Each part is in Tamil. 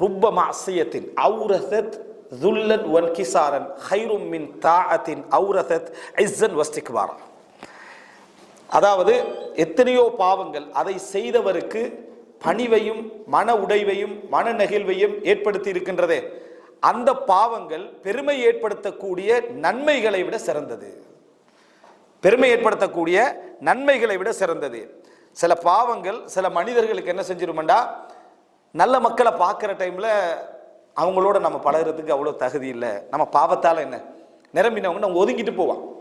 ருப்ப மாசியத்தின் அவுரசத் துல்லன் வன்கிசாரன் ஹைரும் மின் தாஅத்தின் அவுரசத் இஸ்ஸன் வஸ்திக்பாரா. அதாவது எத்தனையோ பாவங்கள் அதை செய்தவருக்கு பணிவையும் மன உடைவையும் மன நெகிழ்வையும் ஏற்படுத்தி இருக்கின்றதே. அந்த பாவங்கள் பெருமை ஏற்படுத்தக்கூடிய நன்மைகளை விட சிறந்தது. பெருமை ஏற்படுத்தக்கூடிய நன்மைகளை விட சிறந்தது. சில பாவங்கள் சில மனிதர்களுக்கு என்ன செஞ்சிருமெண்டா? நல்ல மக்களை பார்க்குற டைமில் அவங்களோட நம்ம பழகுறதுக்கு அவ்வளோ தகுதி இல்லை. நம்ம பாவத்தால் என்ன? நிரம்பினவங்க நம்ம ஒதுங்கிட்டு போவான்.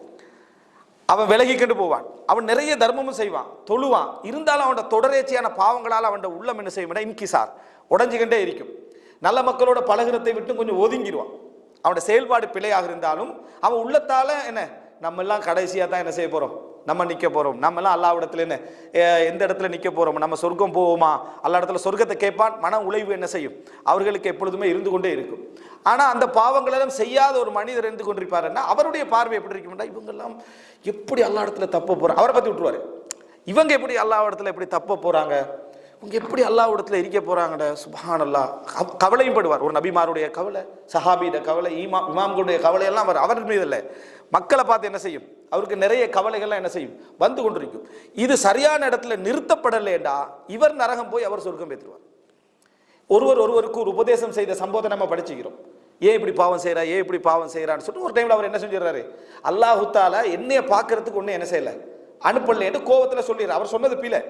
அவன் விலகிக்கிட்டு போவான். அவன் நிறைய தர்மமும் செய்வான். தொழுவான். இருந்தாலும் அவனோட தொடரேச்சியான பாவங்களால் அவனோட உள்ளம் என்ன செய்யும் இன்கிசார். உடஞ்சிக்கிட்டே இருக்கும். நல்ல மக்களோட பழகுறதை விட்டு கொஞ்சம் ஒதுங்கிடுவான் அவனோட செயல்பாடு பிழையாக இருந்தாலும் அவன் உள்ளத்தால் என்ன? நம்ம எல்லாம் கடைசியாக தான் என்ன செய்ய போகிறோம் நம்ம நிற்க போகிறோம் நம்மலாம் எல்லாம் அல்லா எந்த இடத்துல நிற்க போகிறோம் நம்ம சொர்க்கம் போவோமா? அல்லா இடத்துல சொர்க்கத்தை கேட்பான் மன உழைவு என்ன செய்யும்? அவர்களுக்கு எப்பொழுதுமே இருந்து கொண்டே இருக்கும். ஆனால் அந்த பாவங்களெல்லாம் செய்யாத ஒரு மனிதர் இருந்து கொண்டிருப்பாருன்னா அவருடைய பார்வை எப்படி இருக்கும்னா இவங்கெல்லாம் எப்படி அல்லா இடத்துல தப்ப போகிறோம் அவரை பற்றி விட்டுருவார். இவங்க எப்படி அல்லா இடத்துல எப்படி தப்ப போகிறாங்க இவங்க எப்படி அல்லாவிடத்தில் இருக்க போகிறாங்கட சுபான் அல்லா கவலையும் படுவார் ஒரு நபிமாருடைய கவலை சஹாபியோட கவலை ஈமா இமாம்களுடைய கவலையெல்லாம் அவர் அவர் மீது இல்லை. மக்களை பார்த்து என்ன செய்யும்? அவருக்கு நிறைய கவலைகள்லாம் என்ன செய்யும்? வந்து கொண்டிருக்கும். இது சரியான இடத்துல நிறுத்தப்படலேண்டா இவர் நரகம் போய் அவர் சொர்க்கம் பேத்துருவார் ஒருவர் ஒருவருக்கு ஒரு உபதேசம் செய்த சம்பவத்தை நம்ம படிச்சுக்கிறோம். ஏன் இப்படி பாவம் செய்கிறா ஏன் இப்படி பாவம் செய்கிறான்னு சொல்லிட்டு ஒரு டைமில் அவர் என்ன செஞ்சிடறாரு? அல்லாஹுத்தால என்னைய பார்க்கறதுக்கு ஒன்றும் என்ன செய்யலை. அனுப்பலேன்னு கோவத்தில் சொல்லிடுறார். அவர் சொன்னது பிள்ளை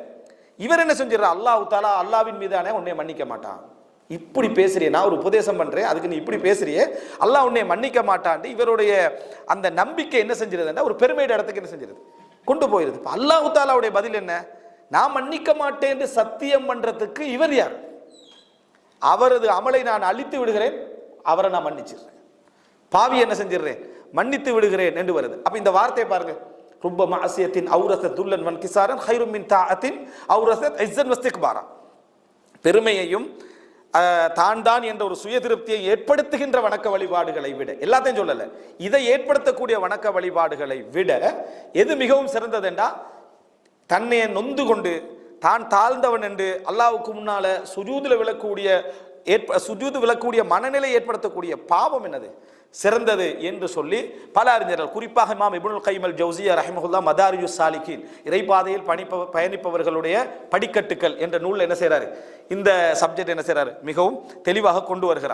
இவர் என்ன செஞ்சிடறா? அல்லாஹ் தாலா அல்லாவின் மீதானே உன்னை மன்னிக்க மாட்டான். இப்படி பேசுறியே நான் ஒரு உபதேசம் பண்றேன் அதுக்கு நீ இப்படி பேசுறியே அல்லாஹ் உன்னை மன்னிக்க மாட்டான்ட்டு இவருடைய அந்த நம்பிக்கை என்ன செஞ்சிருதுன்னா ஒரு பெருமையிட இடத்துக்கு என்ன செஞ்சிருது? கொண்டு போயிருது. இப்ப அல்லாஹு தாலாவுடைய பதில் என்ன? நான் மன்னிக்க மாட்டேன் சத்தியம் பண்றதுக்கு இவர் யார்? அவரது அமலை நான் அழித்து விடுகிறேன் அவரை நான் மன்னிச்சிடுறேன். பாவி என்ன செஞ்சிடுறேன்? மன்னித்து விடுகிறேன் என்று வருது. அப்ப இந்த வார்த்தையை பாருங்க. ருப்ப மாசியத்தின் அவுரச துல்லன் வன் கிசாரன் ஹைரும் மின் தாஅத்தின் அவுரசத் இஸ்ஸன் வஸ்திக்பாரா. பெருமையையும் தான் தான் என்ற ஒரு சுய திருப்தியை ஏற்படுத்துகின்ற வணக்க வழிபாடுகளை விட எல்லாத்தையும் சொல்லலை. இதை ஏற்படுத்தக்கூடிய வணக்க வழிபாடுகளை விட எது மிகவும் சிறந்ததுண்டா தன்னையை தன்னை நொந்து கொண்டு தான் தாழ்ந்தவன் என்று அல்லாவுக்கு முன்னால சுஜூதில் விழக்கூடிய ஏற்ப சுஜூது விழக்கூடிய மனநிலை ஏற்படுத்தக்கூடிய பாவம் என்னது? சிறந்தது என்று சொல்லி பல அறிஞர்கள் குறிப்பாக இமாம் இப்னுல் கைமல் ஜவுசியா ரஹிமஹுல்லா மதாரியு சாலிகின் இறைப்பாதையில் பணிப்ப பயணிப்பவர்களுடைய படிக்கட்டுக்கள் என்ற நூல் என்ன செய்கிறாரு இந்த சப்ஜெக்ட் என்ன செய்கிறாரு மிகவும் தெளிவாக கொண்டு வருகிறார்.